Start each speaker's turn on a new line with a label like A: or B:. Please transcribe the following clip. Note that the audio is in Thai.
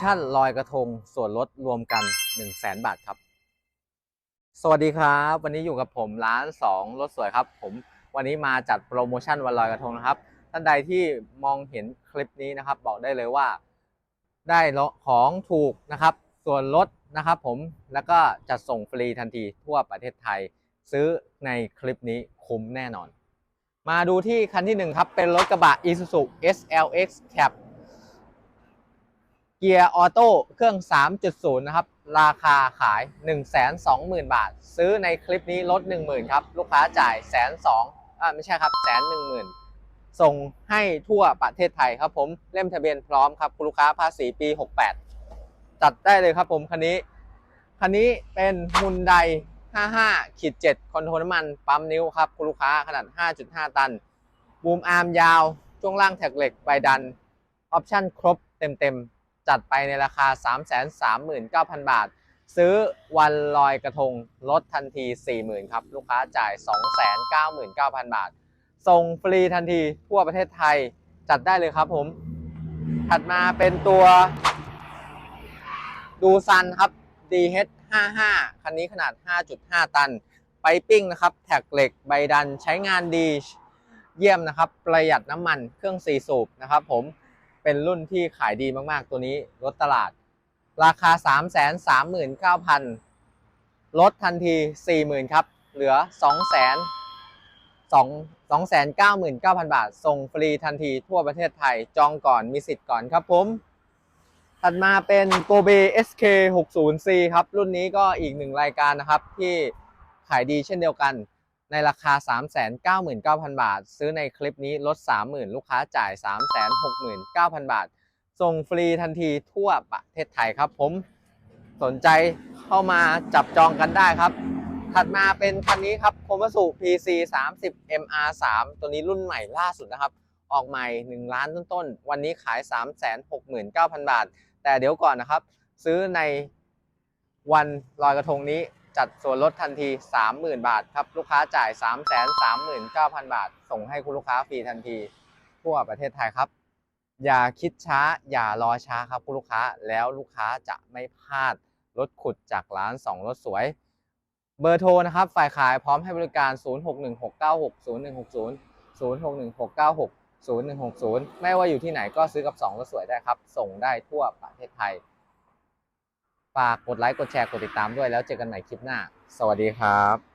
A: ชั่นลอยกระทงส่วนลดรวมกัน 1 0 0 0 0แบาทครับ สวัสดีครับ วันนี้อยู่กับผมร้าน2รถสวยครับ ผมวันนี้มาจัดโปรโมชั่นวันลอยกระทงนะครับ ท่านใดที่มองเห็นคลิปนี้นะครับ บอกได้เลยว่า ได้ของถูกนะครับ ส่วนลดนะครับ ผมแล้วก็จัดส่งฟรีทันทีทั่วประเทศไทย ซื้อในคลิปนี้คุ้มแน่นอน มาดูที่คันที่1ครับเป็นรถกระบะ Isuzu SLX Cab เกียร์ออโต้เครื่อง 3.0 นะครับ ราคาขาย 120,000 บาท ซื้อในคลิปนี้ลด 10,000 ครับ ลูกค้าจ่ายแสนสองอ่าไม่ใช่ครับแสนหนึ่งหมื่นส่งให้ทั่วประเทศไทยครับผมเล่มทะเบียนพร้อมครับคุณลูกค้าภาษีปี 68 จัดได้เลยครับผมคันนี้ คันนี้เป็นฮุนได55ขีด7คอนโทรลน้ำมันปั๊มนิ้วครับคุณลูกค้าขนาด 5.5 ตัน บูมอาร์มยาว ช่วงล่างแท็กเหล็กใบดัน ออปชั่นครบเต็มๆ จัดไปในราคา 339,000 บาท ซื้อวันลอยกระทงลดทันที 40,000 ครับ ลูกค้าจ่าย 299,000 บาท ส่งฟรีทันทีทั่วประเทศไทยจัดได้เลยครับผม ถัดมาเป็นตัวดูซันครับ DH55 คันนี้ขนาด 5.5 ตัน ไปปิ้งนะครับ แท็กเหล็กใบดันใช้งานดี เยี่ยมนะครับ ประหยัดน้ำมันเครื่อง4สูบนะครับผม เป็นรุ่นที่ขายดีมากๆ ตัวนี้รถตลาด ราคา 339,000 ลดทันที 40,000 ครับ เหลือ 2 2 299,000 บาท ส่งฟรีทันทีทั่วประเทศไทย จองก่อนมีสิทธิ์ก่อนครับผม ถัดมาเป็น Kobe SK 60C ครับ รุ่นนี้ก็อีกหนึ่งรายการนะครับที่ขายดีเช่นเดียวกัน ในราคา 399,000 บาท ซื้อในคลิปนี้ลด 30,000 ลูกค้าจ่าย 369,000 บาท ส่งฟรีทันทีทั่วประเทศไทยครับผมสนใจเข้ามาจับจองกันได้ครับ ถัดมาเป็นคันนี้ครับ k o m a s u PC 30 MR 3ตัวนี้รุ่นใหม่ล่าสุดนะครับ ออกใหม่ 1 ล้านต้นๆ วันนี้ขาย 369,000 บาท แต่เดี๋ยวก่อนนะครับ ซื้อในวันลอยกระทงนี้ จัดส่วนลดทันที 30,000 บาทครับ ลูกค้าจ่าย 339,000 บาท ส่งให้คุณลูกค้าฟรีทันที ทั่วประเทศไทยครับ อย่าคิดช้าอย่ารอช้าครับคุณลูกค้าแล้วลูกค้าจะไม่พลาดรถขุดจากร้าน 2 รถสวย เบอร์โทรนะครับ ฝ่ายขายพร้อมให้บริการ 0616960160 061696 0160 ไม่ว่าอยู่ที่ไหนก็ซื้อกับ 2 รถสวยได้ครับ ส่งได้ทั่วประเทศไทย ฝากกดไลค์ กดแชร์ กดติดตามด้วยแล้วเจอกันใหม่คลิปหน้า สวัสดีครับ